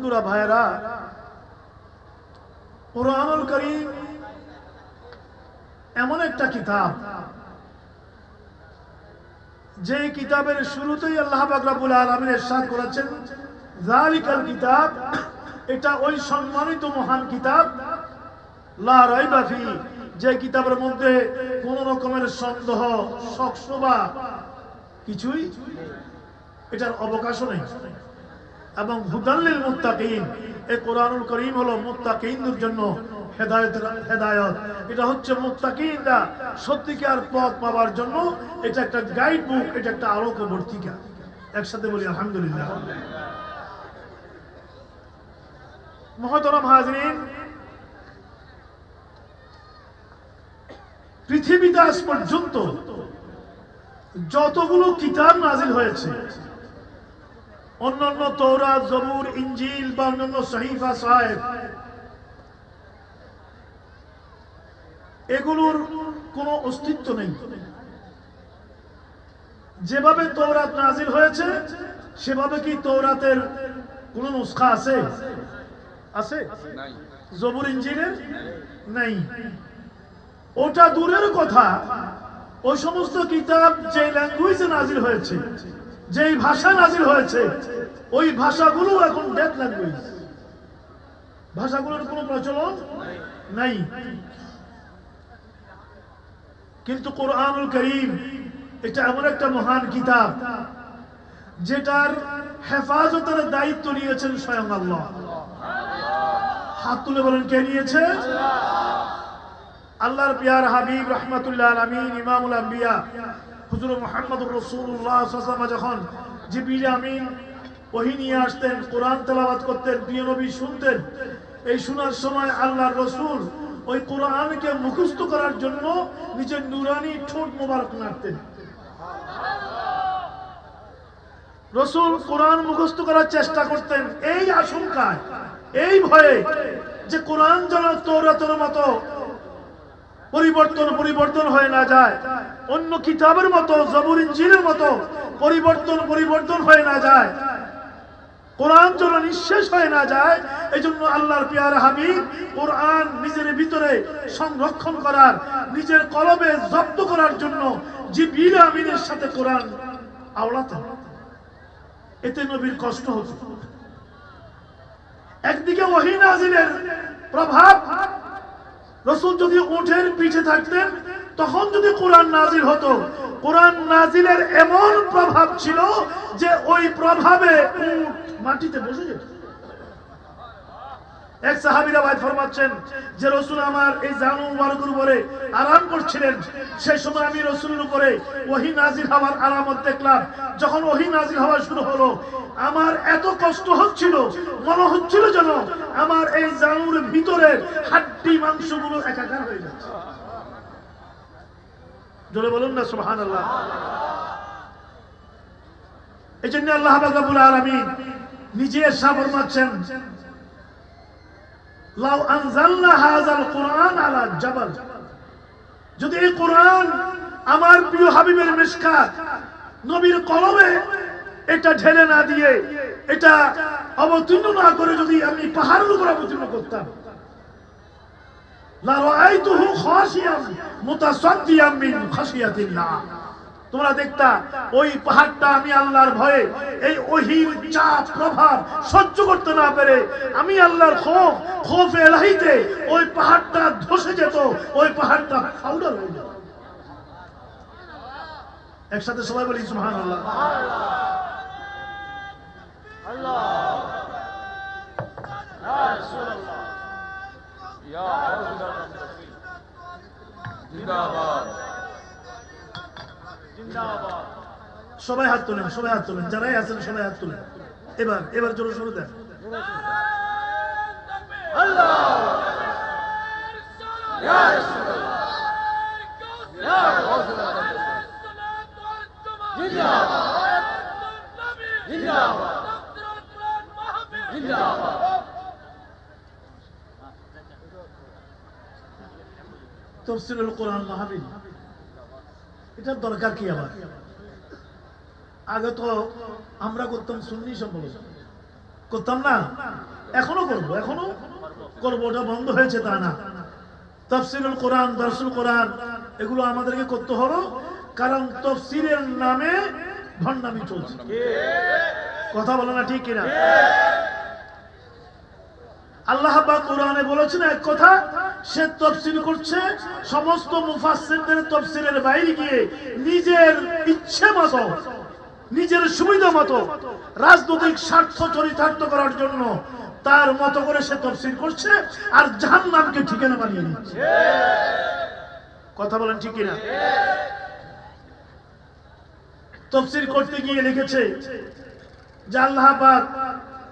বন্ধুরা, ভাইয়েরা, কোরআনুল করিম এমন একটা কিতাব যে কিতাবের শুরুতেই আল্লাহ বাকরাবুল আলমিন এরশাদ করেছেন জালিকাল কিতাব এটা ওই সম্মানিত মহান কিতাব, লা রাইবা ফি যে কিতাবের মধ্যে কোন রকমের সন্দেহ শকসবা কিছুই এটার অবকাশও নেই। এবং হুদাল্লিল মুত্তাকিন। এই কোরআনুল করিম হলো মুত্তাকিনদের জন্য এটা হচ্ছে মুত্তাকিনরা সত্যিকার পথ পাওয়ার জন্য এটা একটা গাইড বুক এটা একটা একসাথে বলি, আলহামদুলিল্লাহ। মহতরম হাজরিন, পৃথিবীতে আজ পর্যন্ত যতগুলো কিতাব নাজিল হয়েছে অন্যান্য তৌরা জবুর ইঞ্জিল বা অন্যান্য সহিফা সাহেব এগুলোর কোনো অস্তিত্ব নেই। যেভাবে তৌরাত নাজিল হয়েছে সেভাবে কি তৌরাতের কোন নুসখা আছে? আছে? জবুর ইঞ্জিনের নেই। ওটা দূরের কথা। ওই সমস্ত কিতাব যে ল্যাঙ্গুয়েজে নাজিল হয়েছে যেই ভাষা নাজিল হয়েছে, ওই ভাষাগুলো এখন ডেথ ল্যাঙ্গুয়েজ ভাষাগুলোর কোনো প্রচলন নাই। কিন্তু কোরআনুল করিম, এটা এমন একটা মহান কিতাব, যেটার হেফাজতের দায়িত্ব নিয়েছেন স্বয়ং আল্লাহ। হাত তুলে বলেন, কে নিয়েছে? আল্লাহর পিয়ার হাবিব রহমাতুল্লাহ আলমিন, ইমামুল আম্বিয়া। হুজুর মোহাম্মদুর রসুল্লাহ যখন জিবিল আমিন ওহি নিয়ে আসতেন, কোরআন তেলাবাদ করতেন, প্রিয় নবী শুনতেন, এই শোনার সময় আল্লাহর রসুল ওই কোরআনকে মুখস্থ করার জন্য নিজের নুরানি ঠোঁট মোবারক নাড়তেন রসুল কোরআন মুখস্থ করার চেষ্টা করতেন, এই আশঙ্কায়, এই ভয়ে যে কোরআন যেন তৌরাতের মতো পরিবর্তন পরিবর্তন হয়ে না যায়। অন্য কিতাবের মতো, জবুর ইঞ্জিনের মতো পরিবর্তন পরিবর্তন হয়ে না যায়। কোরআন যেন নিঃশেষ হয়ে না যায় এই জন্য আল্লাহর পিয়ার হাবিব কোরআন নিজের ভিতরে সংরক্ষণ করার, নিজের কলবে জব্দ করার জন্য জিবিল আমিনের সাথে কোরআন আওড়াতেন এতে নবীর কষ্ট হতো। একদিকে ওহি নাজিলের প্রভাব রসুল যদি উঠের পিঠে থাকতেন, তখন যদি কোরআন নাজির হতো, কোরআন নাজিলের এমন প্রভাব ছিল যে ওই প্রভাবে উঠ মাটিতে বসে যেত। এক সাহাবিরা ভাই ফরমাচ্ছেন যে রসুল আমার এই জানু মুবারকের উপরে আরাম করছিলেন। সেই সময় আমি রসুলের উপরে ওহি নাজিল হওয়ার আলামত দেখলাম। যখন ওহি নাজিল হওয়া শুরু হলো, আমার এত কষ্ট হচ্ছিল, মনে হচ্ছিল যেন আমার এই জানুর ভিতরে হাড্ডি মাংসগুলো একাকার হয়ে যাচ্ছে। জোরে বলুন না সুবহান আল্লাহ এই জন্য আল্লাহ বাকাবুল আলমিন নিজে সাবর ফরমাচ্ছেন লাউ হাযাল কুরআন আলা জাবাল। যদি এই কোরআন আমার প্রিয় হাবিবের মিশকাত নবীর কলমে এটা ঢেলে না দিয়ে, এটা অবতীর্ণ না করে যদি আমি পাহাড়ের উপর অবতীর্ণ করতাম। লা রাআইতুহু খাশিয়াম মুতাসাদ্দিয়াম মিন খাশিয়াতিল্লাহ। তোমরা দেখতা, ওই পাহাড়টা আমি আল্লাহর ভয়ে, এই ওহির চাপ, প্রভাব সহ্য করতে না পেরে আমি আল্লাহর খোফ খোফ এলাহিতে ওই পাহাড়টা ধসে যেত, ওই পাহাড়টা ফাউডার হয়ে যেত। একসাথে সবাই বলি সুহান আল্লাহ। সবাই হাত তোলেন, সবাই হাত তোলেন। যারাই আছেন সবাই হাত তোলেন। এবার এবার জোরে শুরু দেন। তফসিলুল কোরআন মাহফিল এটার দরকার কি আবার? আগে তো আমরা করতাম সুন্নি সমালোচনা করতাম না? এখনও করব, এখনও করব, ওটা বন্ধ হয়েছে তা না। তফসিরুল কোরআন দর্শুল কোরআন, এগুলো আমাদেরকে করতে হলো, কারণ তফসিরের নামে ভণ্ডামি চলছে। কথা বলো না ঠিক কিনা? আল্লাহ কোরআনে বলেছেন এক কথা, সে তফসিল করছে, সমস্ত মুফাসসিরদের তফসিলের বাইরে গিয়ে নিজের ইচ্ছে মতো নিজের সুবিধা মতো রাজনৈতিক স্বার্থ চরিতার্থ করার জন্য তার মতো করে সে তফসিল করছে আর জাহান্নামকে ঠিকানা বানিয়ে দিচ্ছে। কথা বলেন ঠিক কিনা? তফসিল করতে গিয়ে লিখেছে যে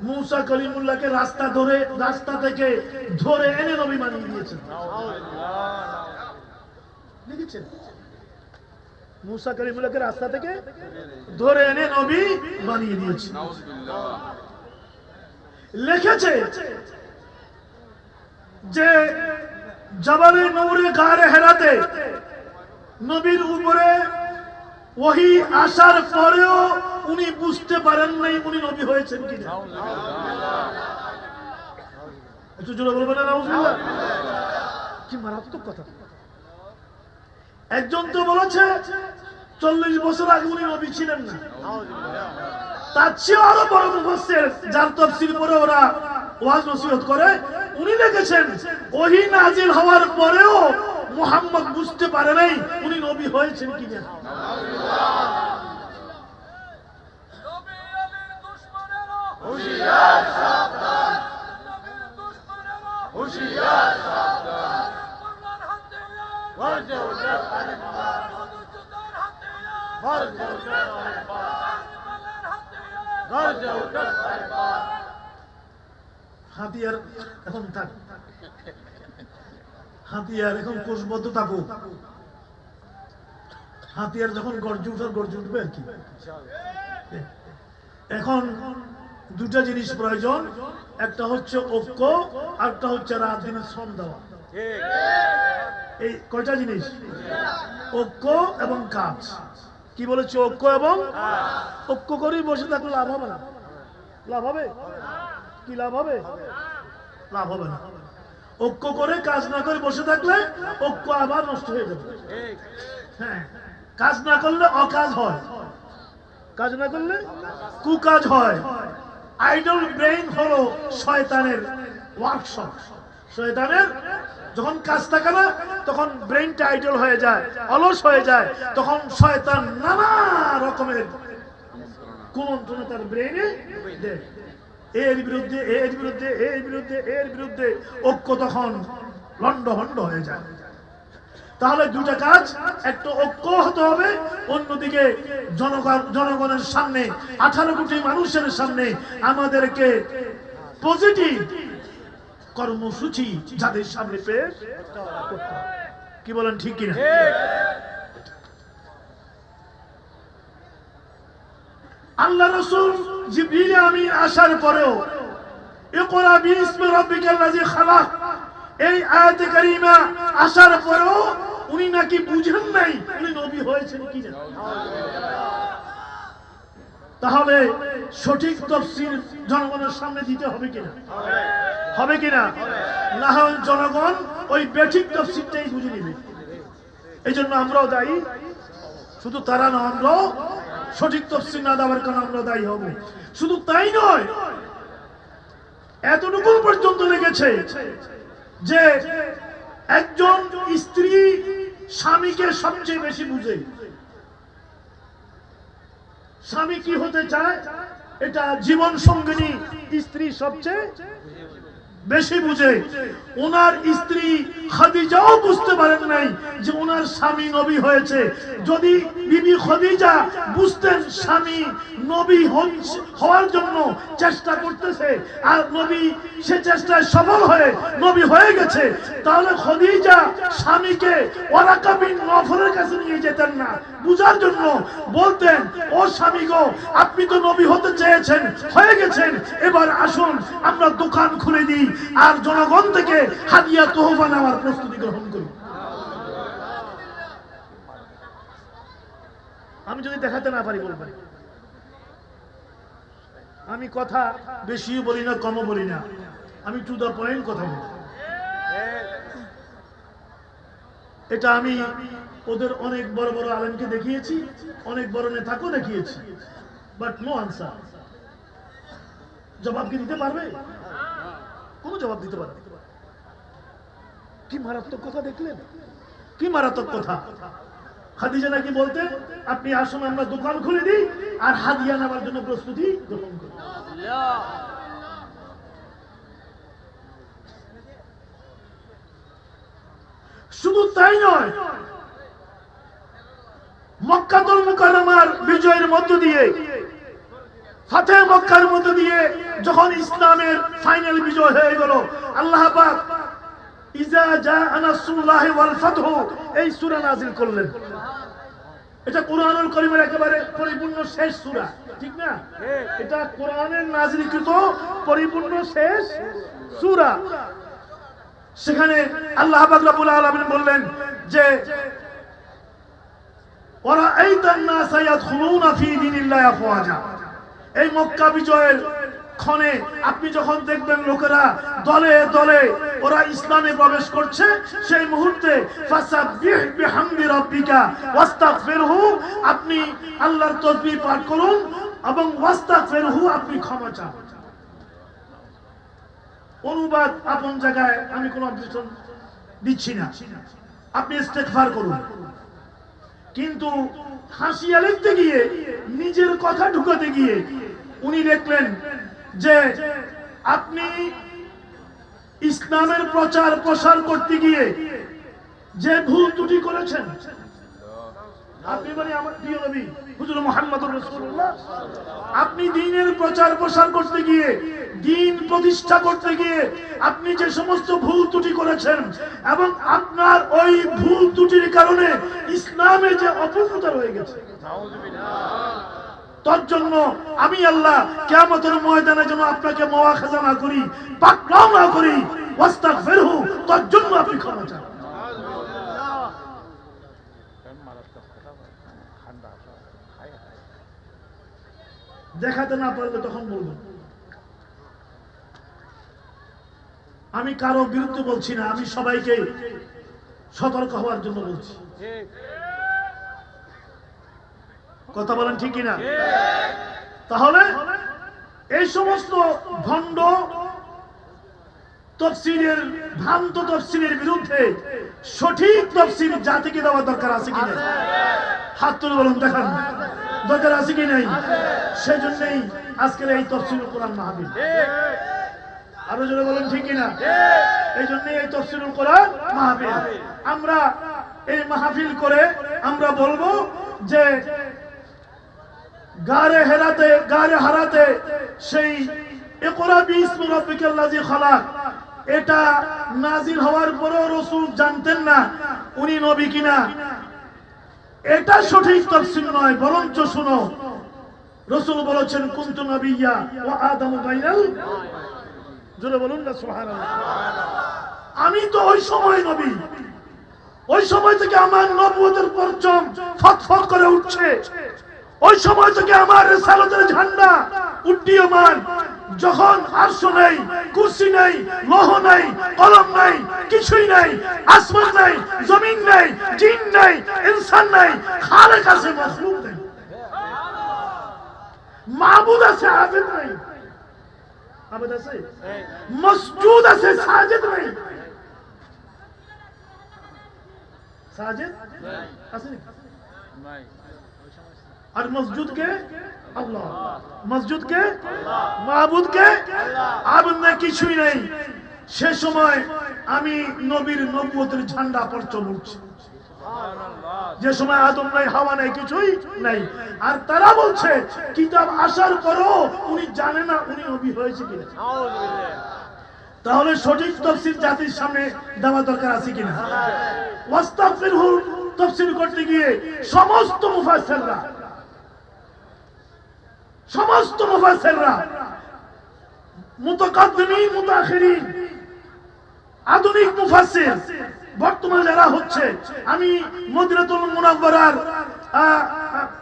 মুসা কলিমুল্লাহকে রাস্তা ধরে, রাস্তা থেকে ধরে এনে নবী বানিয়ে দিয়েছেন। লিখেছেন? মুসা কলিমুল্লাহকে রাস্তা থেকে ধরে এনে নবী বানিয়ে দিয়েছে। লিখেছে যে গারে হেরাতে নবীর উপরে ওহি আসার পরেও উনি বুঝতে পারেন নাই উনি নবী হয়েছেন কিনা। একটু জোরে বলবেন কি মারাত্মক কথা। একজন তো বলেছে চল্লিশ বছর আগে উনি নবী ছিলেন না। তার চেয়ে আরও বড় মুফাসসির যার তাফসীর পরে ওরা ওয়াজ নসিহত করে উনি লিখেছেন ওহি নাজিল হওয়ার পরেও মুহাম্মদ বুঝতে পারে নাই উনি নবী হয়েছেন কিনা নবী আলীর দুশমনেরা হুঁশিয়ার সাবধান হুঁশিয়ার হাতিয়ার এখন কোষবদ্ধ থাকুক। হাতিয়ার যখন গর্জে উঠার গর্জে উঠবে আর কি। এখন দুটা জিনিস প্রয়োজন। একটা হচ্ছে ঐক্য, আরেকটা হচ্ছে রাত দিনের শ্রম দেওয়া। এই কয়টা জিনিস? ঐক্য এবং কাজ। কি বলেছে ঐক্য এবং ঐক্য করেই বসে থাকলে লাভ হবে না। লাভ হবে? কি লাভ হবে? লাভ হবে না। ঐক্য করে কাজ না করে বসে থাকলে ঐক্য আবার নষ্ট হয়ে যাবে। হ্যাঁ কাজ না করলে অকাজ হয়। কাজ না করলে কুকাজ হয়। আইডল ব্রেইন হলো শয়তানের ওয়ার্কশপ শয়তানের যখন কাজ থাকে না, তখন ব্রেইনটা আইডল হয়ে যায়, অলস হয়ে যায়, তখন শয়তান নানা রকমের কুমন্ত্রণা তার ব্রেইনে দেয়। এর বিরুদ্ধে এর বিরুদ্ধে এর বিরুদ্ধে এর বিরুদ্ধে ঐক্য তখন লন্ড ভন্ড হয়ে যায়। তাহলে দুটা কাজ, একটা ঐক্য হতে হবে, অন্যদিকে জনগণ জনগণের সামনে, আঠারো কোটি মানুষের সামনে আমাদেরকে পজিটিভ কর্মসূচি যাদের সামনে পেশ কি বলেন, ঠিক কিনা? আল্লাহ রসুল আমিন আসার পরেও ইকরা বিসমি রাব্বিকাল্লাযী খালাক। এই আয়াতে কারিমা আসার পরেও উনি নাকি বুঝেন নাই উনি নবী হয়েছেন কিনা তাহলে সঠিক তফসির জনগণের সামনে দিতে হবে কিনা? হবে কিনা? না হয় জনগণ ওই বেঠিক তফসিরটাই বুঝে নিবে। এই জন্য আমরাও দায়ী। শুধু তারা না, আমরাও সঠিক তফসিল না দেওয়ার কারণে আমরা দায়ী হব। শুধু তাই নয়, এতটুকু পর্যন্ত লেগেছে যে একজন স্ত্রী স্বামীকে সবচেয়ে বেশি বুঝে। স্বামী কি হতে চায়? এটা জীবন সঙ্গিনী স্ত্রী সবচেয়ে বেশি বুঝে। ওনার স্ত্রী খাদিজাও বুঝতে পারেন নাই যে ওনার স্বামী নবী হয়েছে। যদি বিবি খাদিজা বুঝতেন স্বামী নবী হওয়ার জন্য চেষ্টা করতেছে, আর নবী সে চেষ্টায় সফল হয়ে নবী হয়ে গেছে, তাহলে খাদিজা স্বামীকে ওরাকা বিন নফরের কাছে নিয়ে যেতেন না। বুঝার জন্য বলতেন, ও স্বামী গো, আপনি তো নবী হতে চেয়েছেন, হয়ে গেছেন। এবার আসুন, আমরা দোকান খুলে দিই। আর জনগণ থেকে হাদিয়া তোহফা নেওয়ার প্রস্তুতি গ্রহণ করি আমি যদি দেখাতে না পারি বলবেন। আমি কথা বেশিও বলি না, কমও বলি না। আমি টু দ্য পয়েন্ট কথা বলি। এটা আমি ওদের অনেক বড় বড় আলেমকে দেখিয়েছি, অনেক বড় নেতাকেও দেখিয়েছি। বাট নো আনসার জবাব কি দিতে পারবে? কোনো জবাব দিতে পারবে না। কি মারাত্মক কথা দেখলেন? কি মারাত্মক কথা? খাদিজা নাকি বলতে, আপনি আসুন আমরা দোকান খুলে দিই আর হাদিয়া নেওয়ার জন্য প্রস্তুতি গ্রহণ করি। শুধু তাই নয়, মক্কাতুল মুকাররমার বিজয়ের মধ্য দিয়ে মধ্য দিয়ে যখন ইসলামের ফাইনাল বিজয় হয়ে গেল, আল্লাহ পাক ইজা আনাসুল্লাহ ওয়াল এই সূরা নাযিল করলেন। এটা কোরআনুল করিমের একেবারে পরিপূর্ণ শেষ সূরা, ঠিক না? এটা কোরআনের নাযিলকৃত পরিপূর্ণ শেষ সূরা। সেখানে আল্লাহ পাক রব্বুল আলামিন বললেন যে ওরা এই তান্নাসা ইয়াদখুলুনা ফি দীনিল্লাহি আফওয়াজা। এই মক্কা বিজয়ের ক্ষণে আপনি যখন দেখবেন লোকেরা দলে দলে ওরা ইসলামে প্রবেশ করছে, সেই মুহূর্তে আপনি আল্লাহর তাসবিহ পাঠ করুন এবং ওয়াস্তাগফিরহু, আপনি ক্ষমা চান। অনুবাদ আপন জায়গায় আমি কোনো দিচ্ছি না। আপনি করুন। কিন্তু হাসিয়া লিখতে গিয়ে নিজের কথা ঢুকাতে গিয়ে উনি দেখলেন যে আপনি ইসলামের প্রচার প্রসার করতে গিয়ে যে ভুল ত্রুটি করেছেন, আপনি মানে আপনি দিনের প্রচার প্রসার করতে গিয়ে, দিন প্রতিষ্ঠা করতে গিয়ে আপনি যে সমস্ত ভুল ত্রুটি করেছেন এবং আপনার ওই ভুল ত্রুটির কারণে ইসলামে যে অপূর্ণতা রয়ে গেছে। তার জন্য আমি আল্লাহ কিয়ামতের ময়দানে যেন আপনাকে না করি পাকড়াও না করি তার জন্য আপনি ক্ষমা চান। দেখাতে না পারলে তখন বলব। আমি কারও বিরুদ্ধে বলছি না, আমি সবাইকে সতর্ক হওয়ার জন্য বলছি। কথা বলেন ঠিক কিনা? তাহলে এই সমস্ত ভণ্ড তফসিলের, ভ্রান্ত তফসিলের বিরুদ্ধে সঠিক তফসিল জাতিকে দেওয়া দরকার আছে কিনা হাত তুলে বলুন, দেখান। দরকার আছে কি নাই? সেই জন্যই আজকের এই তফসিল কোরআন মাহবিল আরও জোরে বলেন, ঠিক কিনা? এই জন্যই এই তফসিল কোরআন মাহবিল আমরা এই মাহফিল করে আমরা বলব যে গারে হেরাতে, গারে হারাতে, সেই এটা হওয়ার পরেও রাসূল জানতেন না উনি নবী কিনা। এটা সঠিক তাফসীর নয়, বরঞ্চ শুনো। রাসূল বলেছেন, কুনতু ওয়া আদামু বাইনাল বলুন না আমি তো ওই সময় নবী। ওই সময় থেকে আমার নবুয়তের পরচম ফটফট করে উঠছে। ওই সময় থেকে আমার রেসালতের ঝান্ডা উড্ডীয়মান যখন আরশ নেই, কুরসি নেই, লৌহ নেই, কলম নেই, কিছুই নেই, আসমান নেই, জমিন নেই, জিন নেই, ইনসান নেই, খালেক আছে, মখলুক নেই। মাবুদ আছে, আবেদ নেই। আবেদ আছে? মসজুদ আছে, সাজেদ নেই। সাজেদ? আছে নাকি? আর মসজিদ কে আল্লাহ। মসজিদ কে মাহবুদ কে আবুদ না কিছুই নেই। সে সময় আমি নবীর নবুয়তের ঝান্ডা পরচম উঠছে। যে সময় আদম নাই, হাওয়া নাই, কিছুই নাই। আর তারা বলছে, কিতাব আসার পরও উনি জানে না উনি নবী হয়েছে কিনা। তাহলে সঠিক তফসিল জাতির সামনে দেওয়া দরকার আছে কিনা? ওয়াস্তাগফিরহু তফসিল করতে গিয়ে সমস্ত মুফাসসিররা সমস্ত মুফাসসিররা মুতাকাদ্দিমিন মুতাখিরিন, আধুনিক মুফাসসির বর্তমানে যারা হচ্ছে, আমি মদিনাতুল মুনাওয়ারার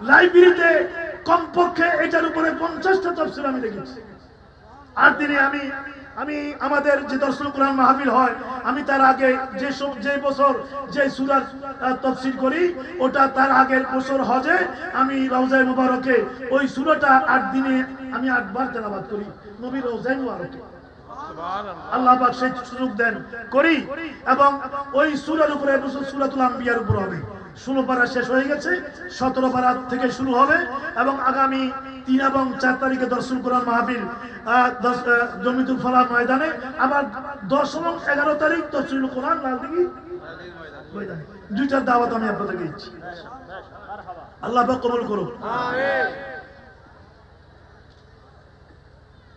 লাইব্রেরিতে কমপক্ষে এটার উপরে পঞ্চাশটা তফসিল আমি দেখেছি। আর দিনে আমি আমি আমাদের যে দর্শন কোরআন মাহফিল হয় আমি তার আগে যে সব- যে বছর যে সুরার তফসিল করি ওটা তার আগের বছর হজে আমি রওজায় মুবারকে ওই সুরাটা আট দিনে আমি আটবার তেলাবাদ করি নবী রওজায় মুবারকে। আল্লাহ পাক সেই সুযোগ দেন করি এবং ওই সূরার উপরে সূরাতুল আম্বিয়ার উপর হবে। ষোলো পারা শেষ হয়ে গেছে, সতেরো পারা থেকে শুরু হবে এবং আগামী তিন এবং চার তারিখে দর্শন কোরআন মাহফিল জমিতুল ফলার ময়দানে, আবার দশ এবং এগারো তারিখ দর্শন কোরআন লালদিঘি দুইটার দাওয়াত আমি আপনাদেরকে দিচ্ছি। আল্লাহ কবুল করুন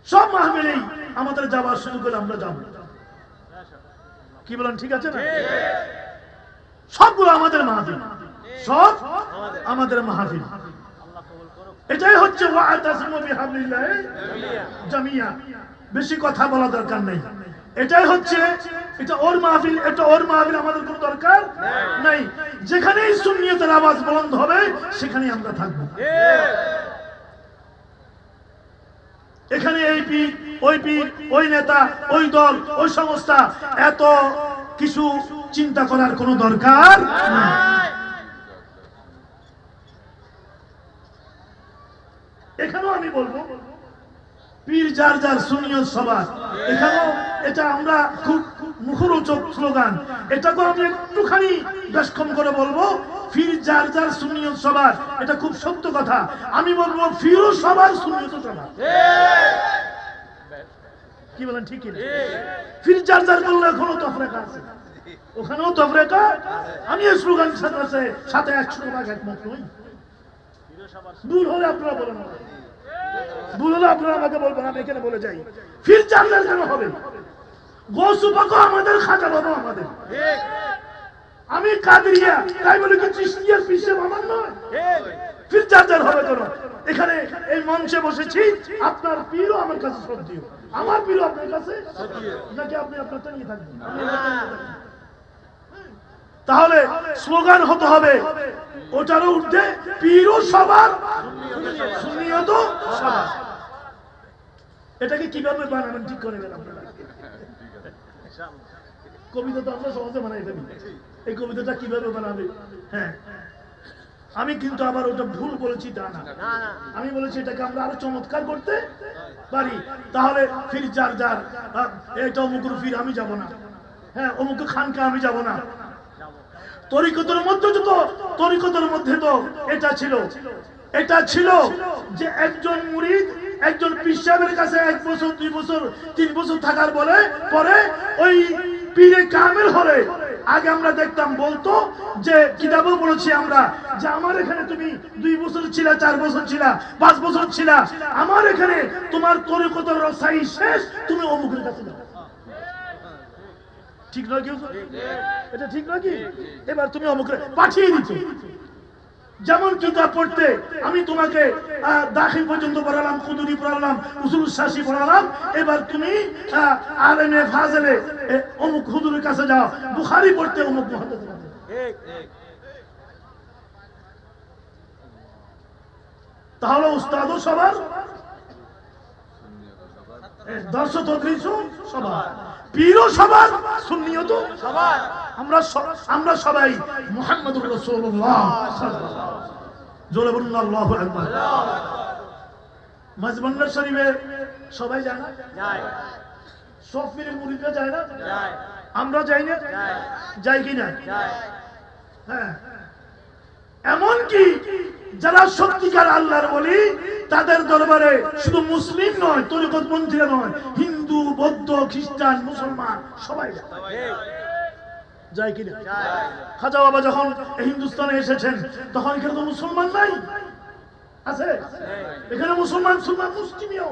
সব মাহফিলেই আমাদের যাওয়ার সুযোগ হলে আমরা যাব। কি বলেন, ঠিক আছে না? সবগুলো আমাদের মাহফিল। সব আমাদের মাহফিল। এটাই হচ্ছে বেশি কথা বলা দরকার নেই। এটাই হচ্ছে, এটা ওর মাহফিল, এটা ওর মাহফিল, আমাদের কোনো দরকার নেই। যেখানেই সুন্নিয়তের আওয়াজ বলন্দ হবে, সেখানেই আমরা থাকব। এখানে এই পীর, ওই পীর, ওই নেতা, ওই দল, ওই সংস্থা, এত কিছু চিন্তা করার কোনো দরকার এখানেও আমি বলব পীর যার যার সুনিয়ত সবার। এখানেও এটা আমরা খুব মুখরোচক স্লোগান। এটাকেও আমি একটুখানি বেশকম করে বলব ফির যার যার সুনিয়ত সবার। এটা খুব সত্য কথা। আমি বলব ফিরও সবার সুনিয়ত সবার। কি বলেন ঠিক ফির যার যার করলে এখনও তফরেকা আছে। ওখানেও তফরেকা আমি স্লোগান সাথে সাথে একশো ভাগ একমত নই ভুল হলে আপনারা বলেন। ভুল হলে আপনারা আমাকে বলবেন, আমি এখানে বলে যাই। ফির যার কেন হবে? আমাদের খাজা বাবা আমাদের। আমি কাদরিয়া, তাই বলে কি চিস্তিয়ার আমার নয়? ফির যার হবে কেন? এখানে এই মঞ্চে বসেছি, আপনার পীরও আমার কাছে আমার পীরও আপনার কাছে নাকি আপনি আপনার নিয়ে থাকবেন আপনি আপনারটা নিয়ে থাকবেন। তাহলে স্লোগান হতে হবে। ওটারও উঠতে পীরও সবার সুনিয়ত সবার। এটাকে কীভাবে বানাবেন? ঠিক করে আপনারা। কবিতা তো আমরা সহজে বানাই ফেলি। এই কবিতাটা কীভাবে বানাবে? হ্যাঁ। আমি কিন্তু আবার ওটা ভুল বলেছি তা না। আমি বলেছি এটাকে আমরা আরও চমৎকার করতে পারি। তাহলে ফির যার যার আহ, এটা অমুকুর ফির আমি যাব না। হ্যাঁ অমুক খানকা আমি যাব না। তরিকতের মধ্যে তো তরিকতের মধ্যে তো এটা ছিল। এটা ছিল যে একজন মুরিদ, একজন পিসাবের কাছে এক বছর, দুই বছর, তিন বছর থাকার বলে, পরে ওই পীরে কামেল হলে, আগে আমরা দেখতাম বলতো যে, কিতাবও বলেছি আমরা যে, আমার এখানে তুমি দুই বছর ছিলা, চার বছর ছিলা, পাঁচ বছর ছিলা, আমার এখানে তোমার তরিকতের রসাই শেষ, তুমি অমুকের কাছে যাও। ঠিক নয় কেউ এটা ঠিক নয় কি? এবার তুমি অমুকে পাঠিয়ে দিচ্ছ যেমন কিতাব পড়তে আমি তোমাকে দাখিল পর্যন্ত পড়ালাম কুদুরি পড়ালাম, উসুল শাসি পড়ালাম। এবার তুমি আলেমে ফাজেলে অমুক হুজুরের কাছে যাও। বুখারি পড়তে অমুক। তাহলে উস্তাদও সবার দর্শক সবার পীরও সবার সুন্নিয়ত সবার। আমরা স- আমরা সবাই মুহাম্মদুর রাসূলুল্লাহ সাল্লাল্লাহু আলাইহি ওয়াসাল্লাম। জোরে বলুন আল্লাহু আকবার। মাঝবান্ডার শরীফে সবাই যায় না? সব পীরের মুরিদরা যায় না? আমরা যাই না? যাই কি না? হ্যাঁ। এমন কি যারা সত্যিকার আল্লাহর বলি তাদের দরবারে শুধু মুসলিম নয় তরিকত মন্ত্রীরা নয়, হিন্দু, বৌদ্ধ, খ্রিস্টান, মুসলমান, সবাই যায়। কিনা? খাজা বাবা যখন হিন্দুস্তানে এসেছেন, তখন এখানে তো মুসলমান নাই। আছে? এখানে মুসলমান মুসলমান মুসলিমও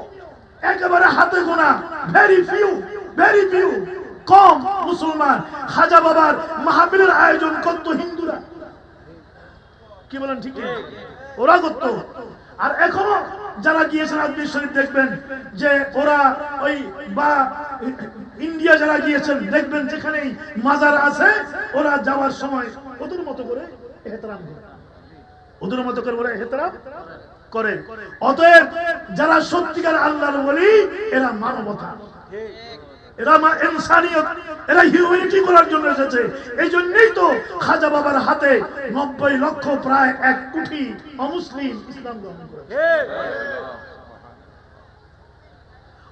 একেবারে হাতে গোনা ভেরি ফিউ ভেরি ফিউ কম মুসলমান। খাজা বাবার মাহফিলের আয়োজন করত হিন্দুরা। কি বলেন, ঠিক ওরা করত। আর এখনও যারা গিয়েছেন আজমির শরীফ দেখবেন, যে ওরা ওই বা ইন্ডিয়া যারা গিয়েছেন, দেখবেন যেখানেই মাজার আছে, ওরা যাওয়ার সময় ওদের মতো করে এহতরাম করে। ওদের মতো করে ওরা এহতরাম করে। অতএব যারা সত্যিকার আল্লাহর বলি এরা মানবতা। এরা হিউম্যানিটি করার জন্য এসেছে। এই জন্যই তো খাজা বাবার হাতে নব্বই লক্ষ, প্রায় এক কোটি অমুসলিম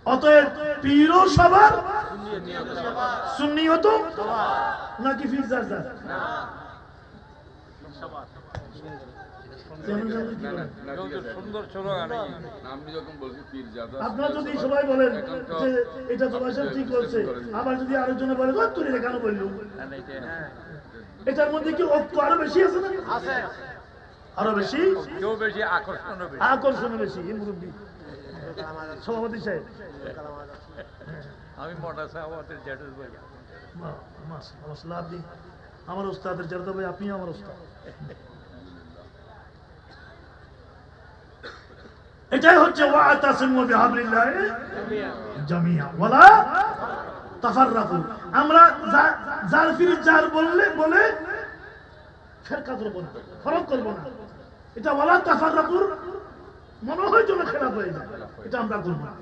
অতএব পীরও সবার সুন্নিয়ত নাকি যেমন আপনারা যদি সবাই বলেন যে এটা তোমার সাথে ঠিক বলছে আবার যদি আরেকজনে বলে "ধুর, তুই কেন বললু? এটার মধ্যে কি ঐক্য আরও বেশি আছে না আরও বেশি? কেউ বেশি আকর্ষণ আকর্ষণ বেশি মুরব্বী। সভাপতি সাহেব। আমি মোটা জেঠুর মাস- আমার ওস্তাদের জানতে ভাই আপনি আমার ওস্তাদ। এটাই হচ্ছে ওয়াতাসিমু ওয়ালা তাফাররাকু। আমরা যার ফির যার বললে বলে ফেরকা করব না ফরক করব না। এটা ওয়ালা তাফাররাকুর মনে হয় যেন খেলাফ হয়ে যায়। এটা আমরা করব না।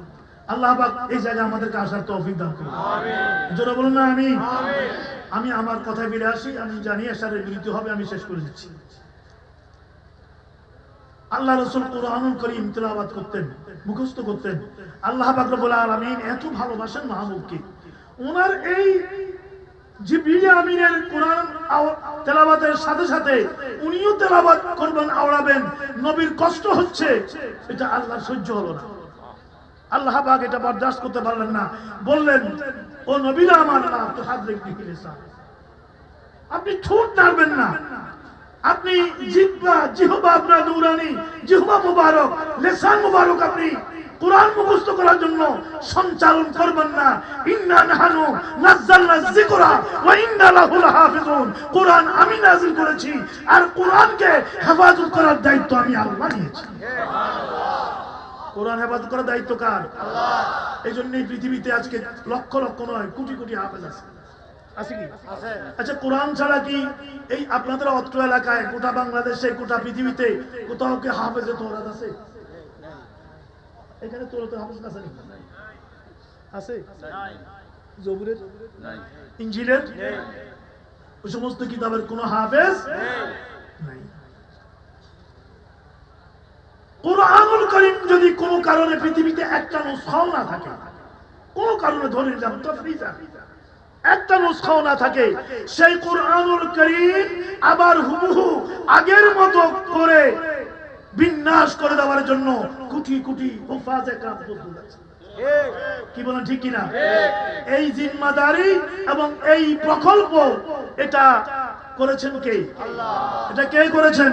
আল্লাহ পাক এই জায়গায় আমাদেরকে আসার তৌফিক দান করুন। জোরে বলুন না আমি আমি আমার কথায় ফিরে আসি আমি জানি এসারের বিরুদ্ধে হবে আমি শেষ করে দিচ্ছি। আল্লাহ রসুল কোরআনুল করিম তেলাওয়াত করতেন, মুখস্থ করতেন। আল্লাহ পাক রব্বুল আলামিন এত ভালোবাসেন মাহমুদকে ওনার এই আমিনের কোরআন সাথে সাথে উনিও করবেন, আওড়াবেন। নবীর কষ্ট হচ্ছে, এটা আল্লাহ সহ্য হলো আল্লাহ এটা করতে পারলেন না। বললেন, ও নবীরা আমার আপনি ঠোঁট নাড়বেন না। আপনি জিহ্বা জিহবা আপনার নূরানি, জিহবা মুবারক, লেসান মুবারক আপনি কোরআন মুখস্থ করার জন্য সঞ্চালন করবেন না। ইন্না নাহানু নাযালনা যিকরা ওয়া ইন্না লাহু লাহাফিজুন। কোরআন আমি নাযিল করেছি আর কোরআনকে হেফাজত করার দায়িত্ব আমি আল্লাহ নিয়েছি। কোরআন হেফাজত করার দায়িত্ব কার? এই জন্যই পৃথিবীতে আজকে লক্ষ লক্ষ নয়, কোটি কোটি হাফেজ আছে। আছে কি? আচ্ছা কোরআন ছাড়া কি এই আপনাদের অত্র এলাকায় গোটা বাংলাদেশে গোটা পৃথিবীতে কোথাও কি হাফেজে তোরাত আছে? এখানে তোরা তো হাফেজ আছে? আছে? জবুরের? ইঞ্জিলের? ওই সমস্ত কিতাবের কোন হাফেজ? নাই। কোরআনুল করিম যদি কোনো কারণে পৃথিবীতে একটা নুসখাও না থাকে কোন কারণে ধরে নিলাম তফরিজা। একটা নুসখাও না থাকে। সেই কোরআনুল করিম আবার হুবহু আগের মতো করে বিন্যাস করে দেওয়ার জন্য কোটি কোটি হুফাজ প্রস্তুত আছে কি বলেন, ঠিক কিনা? এই জিম্মাদারি এবং এই প্রকল্প এটা করেছেন কে? এটা কে করেছেন?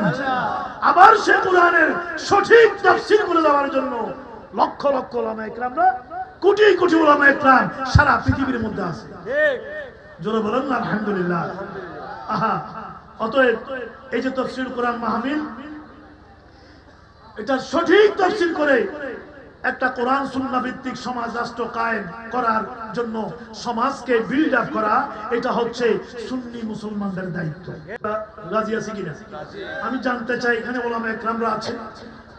আবার সে কোরআনের সঠিক তাফসীর করে দেওয়ার জন্য লক্ষ লক্ষ ওলামা ইকরামরা কোটি কোটি ওলামা একরাম সারা পৃথিবীর মধ্যে আছে। জোরে বলেন না আলহামদুলিল্লাহ। আহা অতএব এই যে তফসির কোরআন মাহমিল এটা সঠিক তফসিল করে একটা কোরআন সুন্না ভিত্তিক সমাজ রাষ্ট্র কায়েম করার জন্য সমাজকে বিল্ড আপ করা এটা হচ্ছে সুন্নি মুসলমানদের দায়িত্ব রাজি আছে কিনা আমি জানতে চাই এখানে ওলামা একরামরা আছেন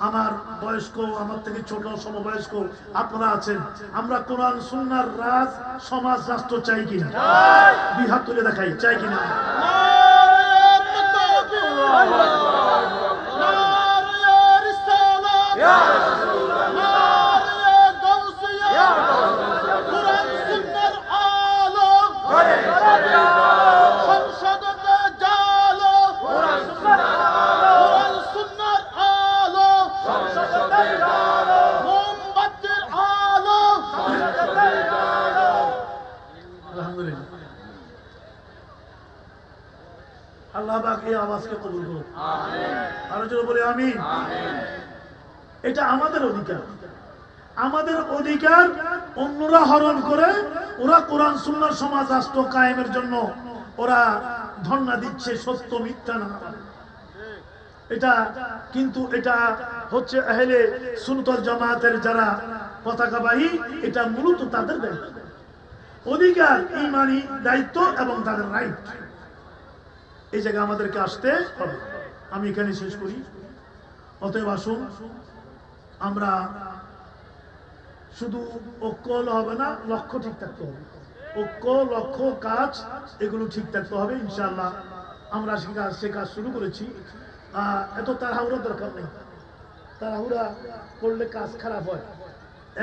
আমার বয়স্ক আমার থেকে ছোট সমবয়স্ক আপনারা আছেন আমরা কোরআন সুন্নার রাজ সমাজ রাষ্ট্র চাই কিনা হাত তুলে দেখাই চাই কিনা আলহামদুলিল্লাহ আওয়াজকে কবুল করুন আরও জোরে বলি আমি এটা আমাদের অধিকার। আমাদের অধিকার অন্যরা হরণ করে, ওরা কোরআন, সুন্নার সমাজ রাষ্ট্র কায়েমের জন্য ওরা ধর্ণা দিচ্ছে, সত্য, মিথ্যা না এটা কিন্তু এটা হচ্ছে আহলে সুনতল জামাতের যারা পতাকাবাহী এটা মূলত তাদের দায়িত্ব। অধিকার, ইমানি দায়িত্ব এবং তাদের রাইট এই জায়গায় আমাদেরকে আসতে হবে। আমি এখানে শেষ করি। অতএব আসুন, আমরা শুধু ঐক্য হবে না, লক্ষ্য ঠিক থাকতে হবে। ঐক্য, লক্ষ্য, কাজ, এগুলো ঠিক থাকতে হবে, ইনশাআল্লাহ। আমরা সে কাজ সে কাজ শুরু করেছি। এত তাড়াহুড়া দরকার নেই। তাড়াহুড়া করলে কাজ খারাপ হয়।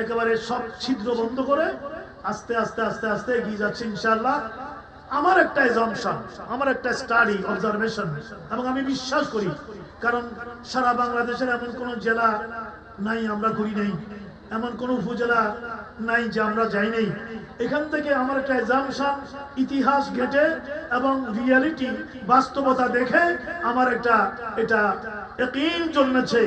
একেবারে সব ছিদ্র বন্ধ করে আস্তে আস্তে আস্তে আস্তে এগিয়ে যাচ্ছে, ইনশাআল্লাহ। আমার একটা এজমশন আমার একটা স্টাডি অবজারভেশন এবং আমি বিশ্বাস করি, কারণ সারা বাংলাদেশের এমন কোন জেলা নাই, আমরা করি নাই। এমন কোন উপজেলা নাই যে আমরা যাই নাই। এখান থেকে আমার একটা এজামশন ইতিহাস ঘেটে এবং রিয়ালিটি বাস্তবতা দেখে আমার একটা, এটা একইন জন্মেছে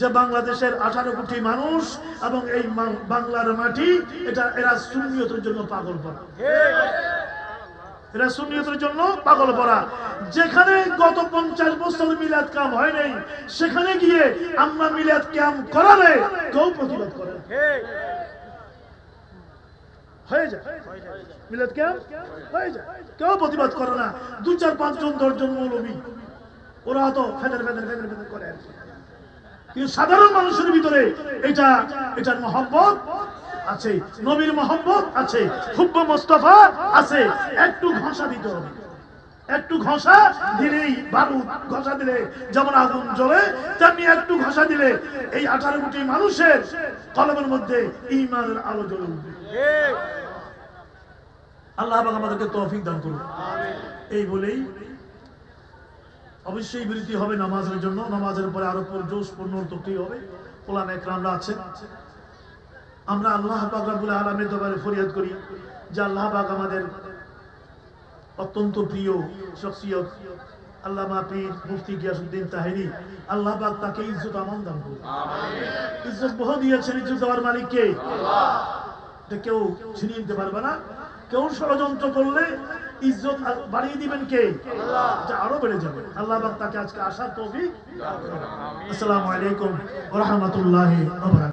যে বাংলাদেশের আঠারো কোটি মানুষ এবং এই বাংলার মাটি, এটা এরা সুন্নিয়তের জন্য পাগল পড়া এরা সুন্নিয়তের জন্য পাগল পড়া যেখানে গত পঞ্চাশ বছর মিলাদ কাম হয় নাই, সেখানে গিয়ে আমরা মিলাদ ক্যাম্প করালে কেউ প্রতিবাদ করে কেউ প্রতিবাদ করে সাধারণ মানুষের ভিতরে এটা, এটার মহব্বত আছে, নবীর মহব্বত আছে হুব্ব মোস্তফা আছে। একটু ঘষা দিতে হবে। একটু ঘষা দিলেই বারুদ ঘষা দিলে যেমন আগুন জ্বলে, তেমনি একটু ঘষা দিলে এই আঠারো কোটি মানুষের কলমের মধ্যে ইমানের আলো জ্বলে উঠবে। আল্লাহ আমাদেরকে তৌফিক দান করুন। এই বলেই অবশ্যই বিরতি হবে নামাজের জন্য। নামাজের পরে আরও জোশ পূর্ণ করতেই হবে। ওলাম একরামরা আছেন। আমরা আল্লাহ পাক রাব্বুল আলামিনের দরবারে ফরিয়াদ করি যে আল্লাহ পাক আমাদের অত্যন্ত প্রিয় শখসিয়ত আল্লামা পীর মুফতি গিয়াসউদ্দিন তাহেরি আল্লাহ পাক তাকে ইজ্জত আমান দান করুন। ইজ্জত বহু দিয়েছেন ইজ্জত দেওয়ার মালিক কে এটা কেউ ছিনিয়ে নিতে পারবে না। কেউ ষড়যন্ত্র করলে ইজ্জত বাড়িয়ে দিবেন কে? আরও বেড়ে যাবে। আল্লাহ পাক তাকে আজকে আসার তৌফিক আসসালামু আলাইকুম ওয়া রাহমাতুল্লাহি ওয়া বারাকাতুহু।